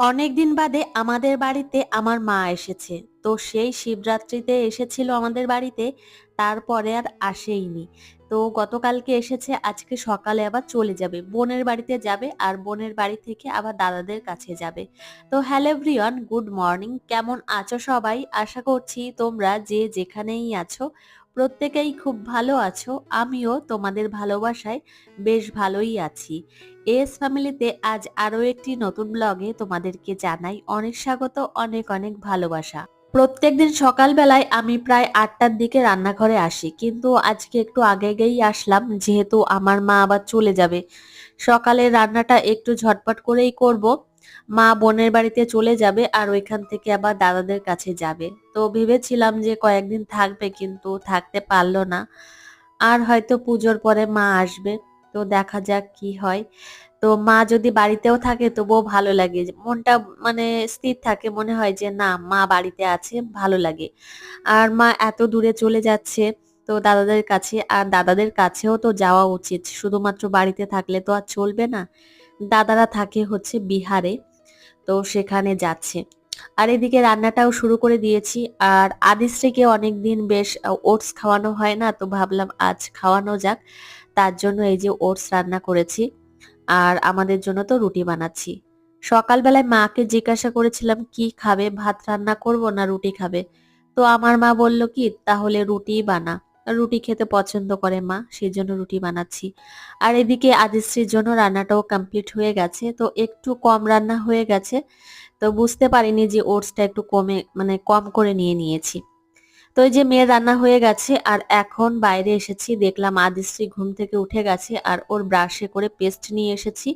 অনেক দিন বাদে আমাদের বাড়িতে আমার মা এসেছে। তো সেই শিবরাত্রিতে এসেছিল আমাদের বাড়িতে, তারপরে আর আসেইনি। তো গতকালকে এসেছে, আজকে সকালে আবার চলে যাবে। বোনের বাড়িতে যাবে আর বোনের বাড়ি থেকে আবার দাদাদের কাছে যাবে। তো হ্যালো গুড মর্নিং। কেমন আছো সবাই? আশা করছি তোমরা যে যেখানেই আছো প্রত্যেকেই খুব ভালো আছো। আমিও তোমাদের ভালোবাসায় বেশ ভালোই আছি। এস ফ্যামিলিতে আজ আরও একটি নতুন ব্লগে তোমাদেরকে জানাই অনেক স্বাগত, অনেক অনেক ভালোবাসা। প্রত্যেকদিন সকালবেলায় আমি প্রায় আটটার দিকে রান্নাঘরে আসি, কিন্তু আজকে একটু আগে আগেই আসলাম, যেহেতু আমার মা আবার চলে যাবে। সকালে রান্নাটা একটু ঝটপট করেই করব। মা বোনের বাড়িতে চলে যাবে আর ওইখান থেকে আবার দাদাদের কাছে যাবে। তো ভেবেছিলাম যে কয়েকদিন থাকবে, কিন্তু থাকতে পারল না। আর হয়তো পুজোর পরে মা আসবে, তো দেখা যাক কি হয়। তো মা যদি বাড়িতেও থাকে তবুও ভালো লাগে। মনটা মানে স্থির থাকে, মনে হয় যে না, মা বাড়িতে আছে, ভালো লাগে। আর মা এত দূরে চলে যাচ্ছে তো দাদাদের কাছে, আর দাদাদের কাছেও তো যাওয়া উচিত। শুধুমাত্র বাড়িতে থাকলে তো আর চলবে না। দাদারা থাকে হচ্ছে বিহারে, তো সেখানে যাচ্ছে। আর এদিকে রান্নাটাও শুরু করে দিয়েছি। আর আদিশ্রীকে অনেকদিন বেশ ওটস খাওয়ানো হয় না, তো ভাবলাম আজ খাওয়ানো যাক। তার জন্য এই যে ওটস রান্না করেছি। আর আমাদের জন্য তো রুটি বানাচ্ছি। সকালবেলায় মাকে জিজ্ঞাসা করেছিলাম, কি খাবে? ভাত রান্না করব না রুটি খাবে? তো আমার মা বলল কি, তাহলে রুটিই বানা। রুটি খেতে পছন্দ করে মা সেই জন্য রুটি বানাচ্ছি। আর এদিকে আদিশ্রীর জন্য রান্নাটাও কমপ্লিট হয়ে গেছে, তো একটু কম রান্না হয়ে গেছে, তো বুঝতে পারিনি যে ওটসটা একটু কমে মানে কম করে নিয়ে নিয়েছি। তো এই যে মেয়ে রান্না হয়ে গেছে, আর এখন বাইরে এসেছি, দেখলাম আদিশ্রী ঘুম থেকে উঠে গেছে, আর ওর ব্রাশে করে পেস্ট নিয়ে এসেছি,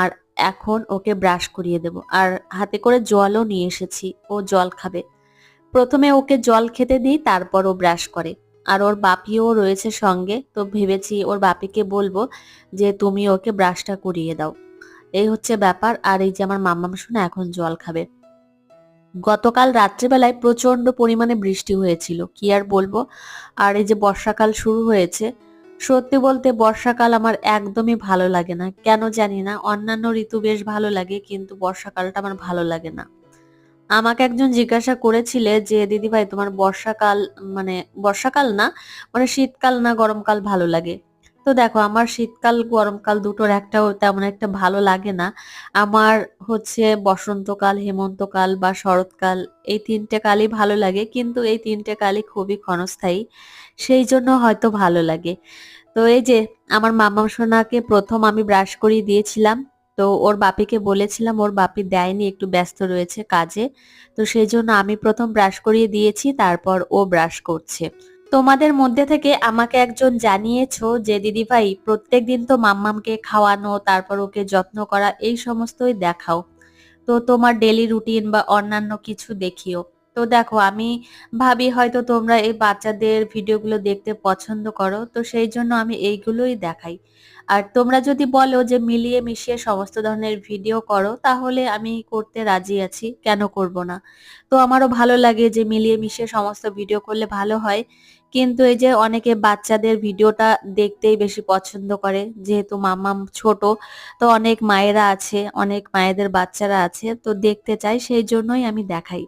আর এখন ওকে ব্রাশ করিয়ে দেব, আর হাতে করে জলও নিয়ে এসেছি, ও জল খাবে। প্রথমে ওকে জল খেতে দিই, তারপর ও ব্রাশ করে, আর ওর বাপিও রয়েছে সঙ্গে, তো ভেবেছি ওর বাপিকে বলব যে তুমি ওকে ব্রাশটা করিয়ে দাও। এই হচ্ছে ব্যাপার, আর এই যে আমার মাম্মা শোনা, এখন জল খাবে। গতকাল রাত্রেবেলায় প্রচণ্ড পরিমাণে বৃষ্টি হয়েছিল। কি আর বলব? আর এই যে বর্ষাকাল শুরু হয়েছে, সত্যি বলতে বর্ষাকাল আমার একদমই ভালো লাগে না। কেন জানি না, অন্যান্য ঋতু বেশ ভালো লাগে, কিন্তু বর্ষাকালটা আমার ভালো লাগে না। আমাকে একজন জিজ্ঞাসা করেছিলে যে দিদি ভাই তোমার বর্ষাকাল মানে বর্ষাকাল না মানে শীতকাল না গরমকাল ভালো লাগে? তো দেখো আমার শীতকাল, গরমকাল দুটোর একটাও তেমন একটা ভালো লাগে না। আমার হচ্ছে বসন্তকাল, হেমন্তকাল বা শরৎকাল এই তিনটে কালই ভালো লাগে, কিন্তু এই তিনটে কালই খুবই ক্ষণস্থায়ী, সেই জন্য হয়তো ভালো লাগে। তো এই যে আমার মামা সোনাকে প্রথম আমি ব্রাশ করিয়ে দিয়েছিলাম, তো ওর বাপিকে বলেছিলাম, ওর বাপি দেয়নি, একটু ব্যস্ত রয়েছে কাজে, তো সেই জন্য আমি প্রথম ব্রাশ করিয়ে দিয়েছি, তারপর ও ব্রাশ করছে। তোমাদের মধ্যে থেকে আমাকে একজন জানিয়েছো যে দিদি ভাই প্রত্যেক দিন তো মাম্মামকে খাওয়ানো, তারপর ওকে যত্ন করা, এই সমস্তই দেখাও। তো তোমার ডেলি রুটিন বা অন্যান্য কিছু দেখিও। তো দেখো, আমি ভাবি হয়তো তোমরা এই বাচ্চাদের ভিডিওগুলো দেখতে পছন্দ করো, তো সেই জন্য আমি এইগুলোই দেখাই। আর তোমরা যদি বলো যে মিলিয়ে মিশিয়ে সমস্ত ধরনের ভিডিও করো, তাহলে আমি করতে রাজি আছি। কেন করব না? তো আমারও ভালো লাগে যে মিলিয়ে মিশিয়ে সমস্ত ভিডিও করলে ভালো হয়। কিন্তু এই যে অনেকে বাচ্চাদের ভিডিওটা দেখতেই বেশি পছন্দ করে, যেহেতু মাম্মাম ছোট, তো অনেক মায়েরা আছে, অনেক মায়েদের বাচ্চারা আছে, তো দেখতে চাই, সেই জন্যই আমি দেখাই।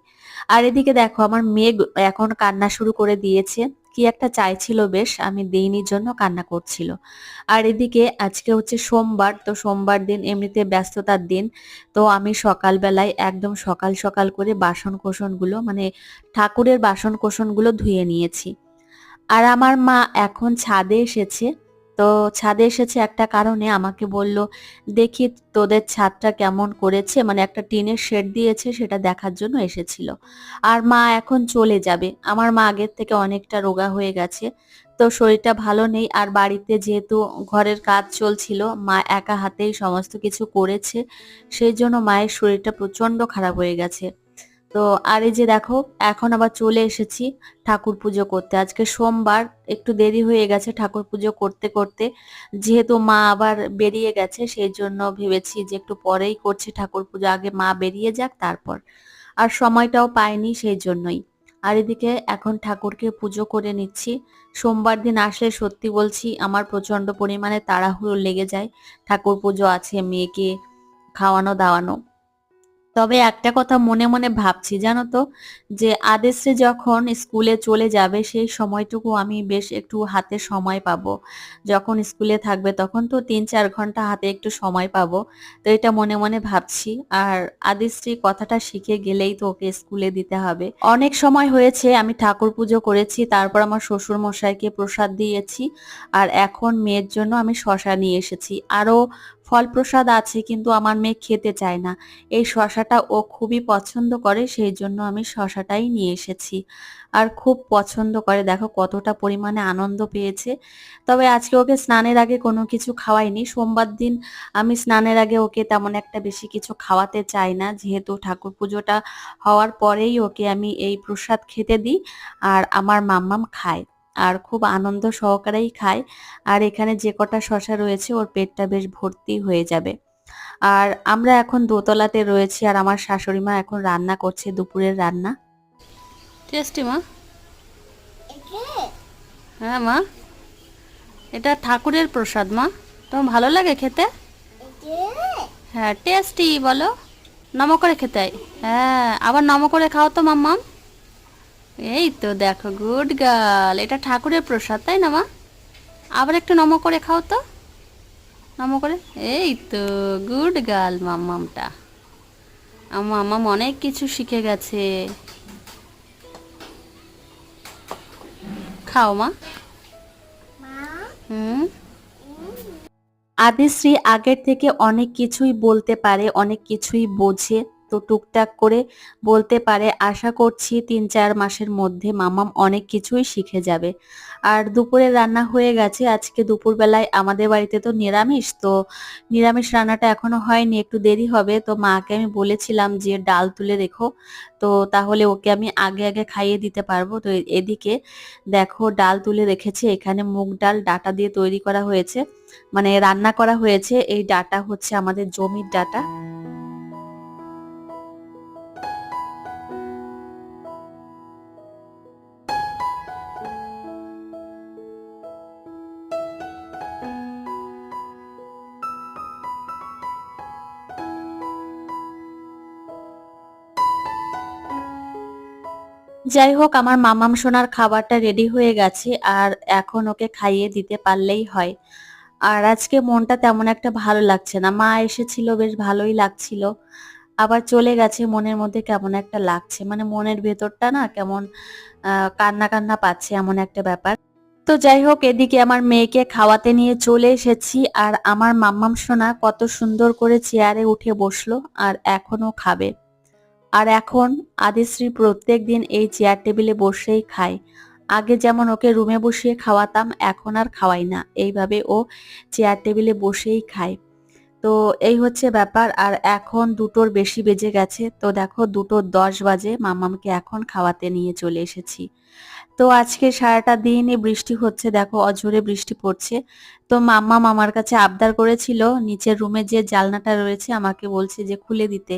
আর এদিকে দেখো, আমার মেয়ে এখন কান্না শুরু করে দিয়েছে। কি একটা চাইছিল বেশ, আমি দেইনির জন্য কান্না করছিল। আর এদিকে আজকে হচ্ছে সোমবার, তো সোমবার দিন এমনিতে ব্যস্ততার দিন, তো আমি সকালবেলায় একদম সকাল সকাল করে বাসন কোসনগুলো মানে ঠাকুরের বাসন কোসনগুলো ধুয়ে নিয়েছি। আর আমার মা এখন ছাদে এসেছে তো ছাদে এসেছে একটা কারণে আমাকে বলল, দেখি তোদের ছাদটা কেমন করেছে। মানে একটা টিনের শেড দিয়েছে, সেটা দেখার জন্য এসেছিল। আর মা এখন চলে যাবে। আমার মা আগের থেকে অনেকটা রোগা হয়ে গেছে, তো শরীরটা ভালো নেই। আর বাড়িতে যেহেতু ঘরের কাজ চলছিল, মা একা হাতেই সমস্ত কিছু করেছে, সেই জন্য মায়ের শরীরটা প্রচণ্ড খারাপ হয়ে গেছে। তো আর এই যে দেখো, এখন আবার চলে এসেছি ঠাকুর পুজো করতে। আজকে সোমবার, একটু দেরি হয়ে গেছে ঠাকুর পুজো করতে করতে। যেহেতু মা আবার বেরিয়ে গেছে, সেই জন্য ভেবেছি যে একটু পরেই করছি ঠাকুর পুজো। আগে মা বেরিয়ে যাক, তারপর। আর সময়টাও পাইনি সেই জন্যই। আর এদিকে এখন ঠাকুরকে পুজো করে নিচ্ছি। সোমবার দিন আসলে সত্যি বলছি, আমার প্রচণ্ড পরিমাণে তাড়াহুড়ো লেগে যায়। ঠাকুর পুজো আছে, মেয়েকে খাওয়ানো, দাওয়ানো। তবে একটা কথা মনে মনে ভাবছি, জানো তো? যে আদেশে যখন স্কুলে চলে যাবে সেই সময়টুকু আমি বেশ একটু হাতে সময় পাবো। যখন স্কুলে থাকবে তখন তো তিন চার ঘণ্টা হাতে একটু সময় পাবো। তো এটা মনে মনে ভাবছি। আর আদিশ্রী কথাটা শিখে গেলেই তো ওকে স্কুলে দিতে হবে। অনেক সময় হয়েছে, আমি ঠাকুর পুজো করেছি, তারপর আমার শ্বশুর মশাইকে প্রসাদ দিয়েছি, আর এখন মেয়ের জন্য আমি শশা নিয়ে এসেছি। আরও ফল প্রসাদ আছে, কিন্তু আমার মেয়ে খেতে চায় না। এই শশাটা ও খুবই পছন্দ করে, সেই জন্য আমি শশাটাই নিয়ে এসেছি। আর খুব পছন্দ করে, দেখো কতটা পরিমাণে আনন্দ পেয়েছে। তবে আজকে ওকে স্নানের আগে কোনো কিছু খাওয়াইনি। সোমবার দিন আমি স্নানের আগে ওকে তেমন একটা বেশি কিছু খাওয়াতে চাই না। যেহেতু ঠাকুর পুজোটা হওয়ার পরেই ওকে আমি এই প্রসাদ খেতে দিই, আর আমার মাম্মাম খায়। আর খুব আনন্দ সহকারেই খায়। আর এখানে যে কটা শশা রয়েছে ওর পেটটা বেশ ভর্তি হয়ে যাবে। আর আমরা এখন দোতলাতে রয়েছি আর আমার শাশুড়ি মা এখন রান্না করছে দুপুরের রান্না। টেস্টি মা। হ্যাঁ মা। এটা ঠাকুরের প্রসাদ মা। তোমার ভালো লাগে খেতে? হ্যাঁ টেস্টি বলো। নম করে খেতে হ্যাঁ আবার নম করে খাও তো মাম্মাম। এই তো দেখো গুড গার্ল এটা ঠাকুরের প্রসাদ, তাই না, মা? আবার একটু নম করে খাও তো। নম করে। এই তো গুড গার্ল মাম্মামটা। আমার মাম্মাম অনেক কিছু শিখে গেছে। খাও, মা। হুম? আদিশ্রী আগের থেকে অনেক কিছুই বলতে পারে, অনেক কিছুই বোঝে। তো টুকটাক করে বলতে পারে, আশা করছি তিন চার মাসের মধ্যে মামাম অনেক কিছুই শিখে যাবে। আর দুপুরে রান্না হয়ে গেছে। আজকে দুপুরবেলায় আমাদের বাড়িতে তো নিরামিষ তো নিরামিষ রান্নাটা এখনও হয়নি, একটু দেরি হবে। তো মাকে আমি বলেছিলাম যে, ডাল তুলে রেখো। তো তাহলে ওকে আমি আগে আগে খাইয়ে দিতে পারব। তো এদিকে দেখো ডাল তুলে রেখেছে। এখানে মুগ ডাল ডাটা দিয়ে তৈরি করা হয়েছে। মানে রান্না করা হয়েছে। এই ডাটা হচ্ছে আমাদের জমির ডাটা। যাই হোক, আমার মামাম সোনার খাবারটা রেডি হয়ে গেছে আর এখন ওকে খাইয়ে দিতে পারলেই হয়। আর আজকে মনটা তেমন একটা ভালো লাগছে না। মা এসেছিল, বেশ ভালোই লাগছিল। আবার চলে গেছে, মনের মধ্যে কেমন একটা লাগছে। মানে মনের ভেতরটা না কেমন কান্না কান্না পাচ্ছে এমন একটা ব্যাপার। তো যাই হোক, এদিকে আমার মেয়েকে খাওয়াতে নিয়ে চলে এসেছি আর আমার মাম্মাম সোনা কত সুন্দর করে চেয়ারে উঠে বসল আর এখনও খাবে। আর এখন আদিশ্রী প্রত্যেক দিন এই চেয়ার টেবিলে বসেই খায়। আগে যেমন ওকে রুমে বসিয়ে খাওয়াতাম, এখন আর খাওয়াই না। এইভাবে ও চেয়ার টেবিলে বসেই খায়। তো এই হচ্ছে ব্যাপার। আর এখন দুটোর বেশি বেজে গেছে। তো দেখো দুটোর দশ বাজে। মামামকে এখন খাওয়াতে নিয়ে চলে এসেছি। তো আজকে সারাটা দিনই বৃষ্টি হচ্ছে, দেখো অঝোরে বৃষ্টি পড়ছে। তো মাম্মা মামার কাছে আবদার করেছিল, নিচের রুমে যে জালনাটা রয়েছে আমাকে বলছে যে খুলে দিতে,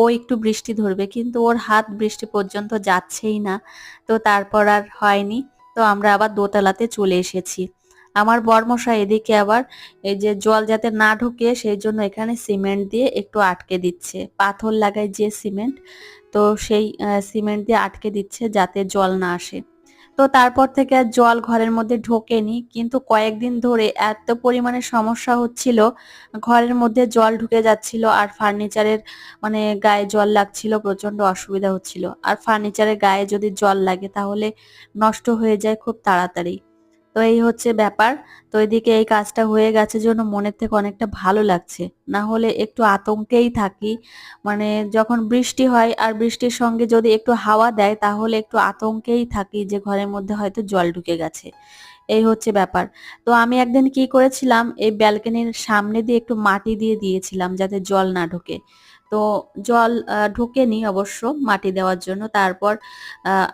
ও একটু বৃষ্টি ধরবে। কিন্তু ওর হাত বৃষ্টি পর্যন্ত যাচ্ছেই না, তো তারপর আর হয়নি। তো আমরা আবার দোতলাতে চলে এসেছি। আমার বরমশাই এদিকে আবার এই যে জল যাতে না ঢুকে সেই জন্য এখানে সিমেন্ট দিয়ে একটু আটকে দিচ্ছে। পাথর লাগায় যে সিমেন্ট, তো সেই সিমেন্ট দিয়ে আটকে দিচ্ছে যাতে জল না আসে। তো তারপর থেকে আর জল ঘরের মধ্যে ঢোকেনি। কিন্তু কয়েকদিন ধরে এত পরিমাণে সমস্যা হচ্ছিল, ঘরের মধ্যে জল ঢুকে যাচ্ছিল আর ফার্নিচারের মানে গায়ে জল লাগছিল প্রচণ্ড অসুবিধা হচ্ছিল। আর ফার্নিচারের গায়ে যদি জল লাগে তাহলে নষ্ট হয়ে যায় খুব তাড়াতাড়ি। তো এই হচ্ছে ব্যাপার। তো এদিকে এই কাজটা হয়ে গেছে জন্য মনের থেকে অনেকটা ভালো লাগছে। না হলে একটু আতঙ্কেই থাকি। মানে যখন বৃষ্টি হয় আর বৃষ্টির সঙ্গে যদি একটু হাওয়া দেয় তাহলে একটু আতঙ্কেই থাকি যে ঘরের মধ্যে হয়তো জল ঢুকে গেছে। এই হচ্ছে ব্যাপার। তো আমি একদিন কি করেছিলাম, এই ব্যালকনির সামনে দিয়ে একটু মাটি দিয়ে দিয়েছিলাম যাতে জল না ঢোকে। তো জল ঢোকেনি অবশ্য মাটি দেওয়ার জন্য। তারপর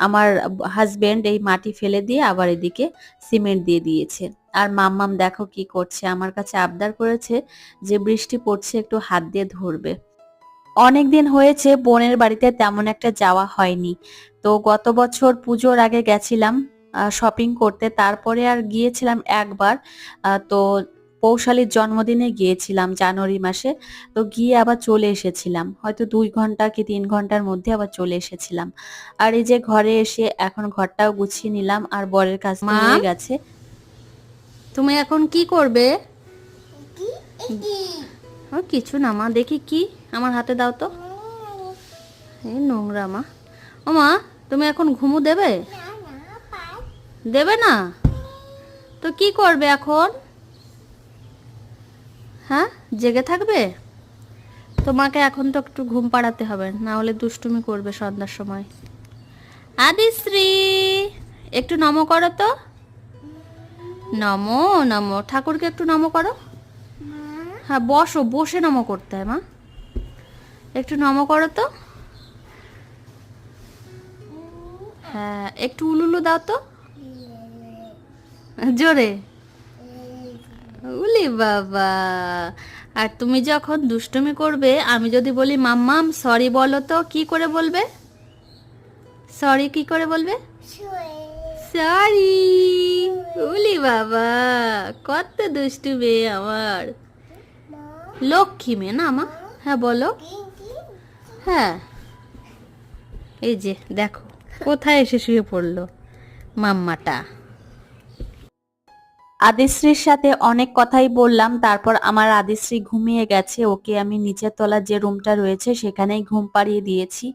আমার হাজবেন্ড এই মাটি ফেলে দিয়ে আবার এদিকে সিমেন্ট দিয়ে দিয়েছে। আর মাম্মাম দেখো কি করছে, আমার কাছে আবদার করেছে যে বৃষ্টি পড়ছে একটু হাত দিয়ে ধরবে। অনেক দিন হয়েছে বোনের বাড়িতে তেমন একটা যাওয়া হয়নি। তো গত বছর পুজোর আগে গেছিলাম শপিং করতে। তারপরে আর গিয়েছিলাম একবার তো পৌশালীর জন্মদিনে গিয়েছিলাম জানুয়ারি মাসে তো গিয়ে আবার চলে এসেছিলাম। হয়তো দুই ঘণ্টা কি তিন ঘণ্টার মধ্যে আবার চলে এসেছিলাম। আর এই যে ঘরে এসে এখন ঘরটাও গুছিয়ে নিলাম আর বরের কাজ হয়ে গেছে। তুমি এখন কি করবে? ও কিছু না মা দেখি কি? আমার হাতে দাও তো। এই নোংরা মা। ও মা তুমি এখন ঘুমু দেবে? দেবে না? তো কি করবে এখন? হ্যাঁ? জেগে থাকবে? তোমাকে এখন তো একটু ঘুম পাড়াতে হবে, না হলে দুষ্টুমি করবে সন্ধ্যার সময়। আদিশ্রী, একটু নম করো তো। নমো নমো। ঠাকুরকে একটু নম করো। হ্যাঁ বসো, বসে নমো করতে হয়, মা। একটু নমো করো তো। হ্যাঁ একটু উলুলু দাও তো। জোরে। উলি বাবা। আর তুমি যখন দুষ্টুমি করবে, আমি যদি বলি, মাম্মাম সরি বলো তো, কি করে বলবে? সরি কি করে বলবে? সরি উলি বাবা, কত দুষ্টু মেয়ে আমার। লক্ষ্মী মেয়ে না মা? হ্যাঁ বলো। হ্যাঁ। এই যে, দেখো, কোথায় এসে শুয়ে পড়ল মাম্মাটা? আদিশ্রীর সাথে অনেক কথাই বললাম, তারপর আমার আদিশ্রী ঘুমিয়ে গেছে। ওকে আমি নিচের তলার যে রুমটা রয়েছে সেখানেই ঘুম পাড়িয়ে দিয়েছি।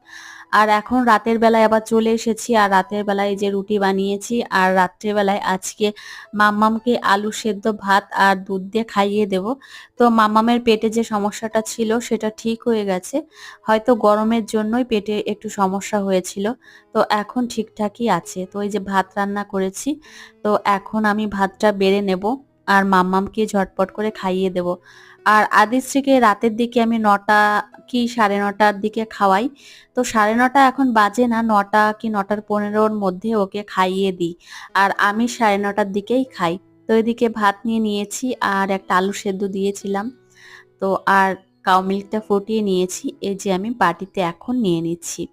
আর এখন রাতের বেলায় আবার চলে এসেছি, আর রাতের বেলায় যে রুটি বানিয়েছি, আর রাত্রের বেলায় আজকে মাম্মামকে আলু সেদ্ধ ভাত আর দুধ দিয়ে খাইয়ে দেব। তো মাম্মামের পেটে যে সমস্যাটা ছিল সেটা ঠিক হয়ে গেছে। হয়তো গরমের জন্যই পেটে একটু সমস্যা হয়েছিল। তো এখন ঠিকঠাকই আছে। তো এই যে ভাত রান্না করেছি, তো এখন আমি ভাতটা বেড়ে নেব আর মাম্মামকে ঝটপট করে খাইয়ে দেব। আর আদিশ্রীকে রাতের দিকে আমি নটা কি সাড়ে নটার দিকে খাওয়াই। তো সাড়ে নটা এখন বাজে না, নটা কি নটার পনেরোর মধ্যে ওকে খাইয়ে দিই। আর আমি সাড়ে নটার দিকেই খাই। তো এদিকে ভাত নিয়ে নিয়েছি আর একটা আলু সেদ্ধ দিয়েছিলাম। তো আর কাউ মিল্কটা ফুটিয়ে নিয়েছি, এই যে আমি বাটিতে এখন নিয়ে নিচ্ছি।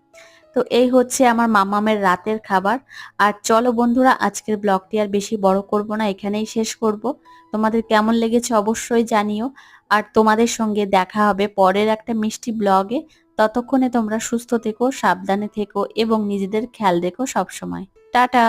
তো এই হচ্ছে আমার মামামের রাতের খাবার। আর চলো বন্ধুরা, আজকের ব্লগটি আর বেশি বড় করব না, এখানেই শেষ করব। তোমাদের কেমন লেগেছে অবশ্যই জানিও। আর তোমাদের সঙ্গে দেখা হবে পরের একটা মিষ্টি ব্লগে। ততক্ষণে তোমরা সুস্থ থেকো, সাবধানে থেকো এবং নিজেদের খেয়াল রেখো সবসময়। টাটা!